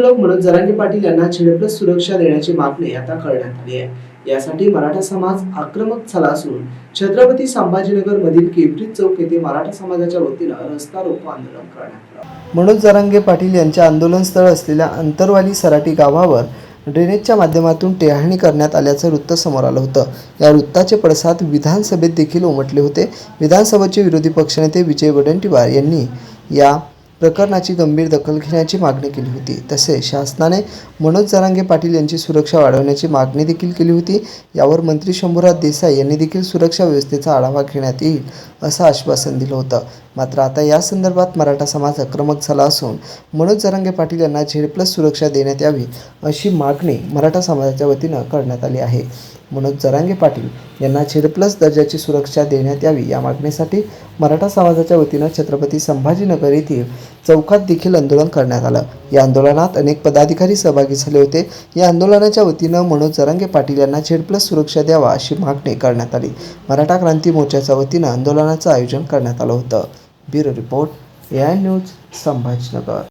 लोक मनोज जरांगे पाटील यांना झेडप्लस सुरक्षा देण्याची मागणी आता करण्यात आली आहे. यासाठी मराठा समाज आक्रमक झाला असून छत्रपती संभाजीनगर मधील केब्रिज चौक येथे मराठा समाजाच्या वतीनं रस्ता रोको आंदोलन करण्यात आलं. मनोज जरांगे पाटील यांच्या आंदोलन स्थळ असलेल्या अंतरवाली सराटी गावावर ड्रेनेजच्या माध्यमातून टेहाणी करण्यात आल्याचं वृत्त समोर आलं होतं. या वृत्ताचे पडसाद विधानसभेत देखील उमटले होते. विधानसभेचे विरोधी पक्षनेते विजय वडेट्टीवार यांनी या प्रकरणाची गंभीर दखल घेण्याची मागणी केली होती. तसेच शासनाने मनोज जरांगे पाटील यांची सुरक्षा वाढवण्याची मागणी देखील केली होती. यावर मंत्री शंभूराज देसाई यांनी देखील सुरक्षा व्यवस्थेचा आढावा घेण्यात येईल असं आश्वासन दिलं होतं. मात्र आता या संदर्भात मराठा समाज आक्रमक झाला असून मनोज जरांगे पाटील यांना झेड प्लस सुरक्षा देण्यात यावी अशी मागणी मराठा समाजाच्या वतीनं करण्यात आली आहे. मनोज जरांगे पाटील यांना झेड प्लस दर्जाची सुरक्षा देण्यात यावी या मागणीसाठी मराठा समाजाच्या वतीनं छत्रपती संभाजीनगर येथील चौकात देखील आंदोलन करण्यात आलं. या आंदोलनात अनेक पदाधिकारी सहभागी झाले होते. या आंदोलनाच्या वतीनं मनोज जरांगे पाटील यांना झेड प्लस सुरक्षा द्यावा अशी मागणी करण्यात आली. मराठा क्रांती मोर्चाच्या वतीनं आंदोलनाचं आयोजन करण्यात आलं होतं. Bureau report A I news Sambhajinagar.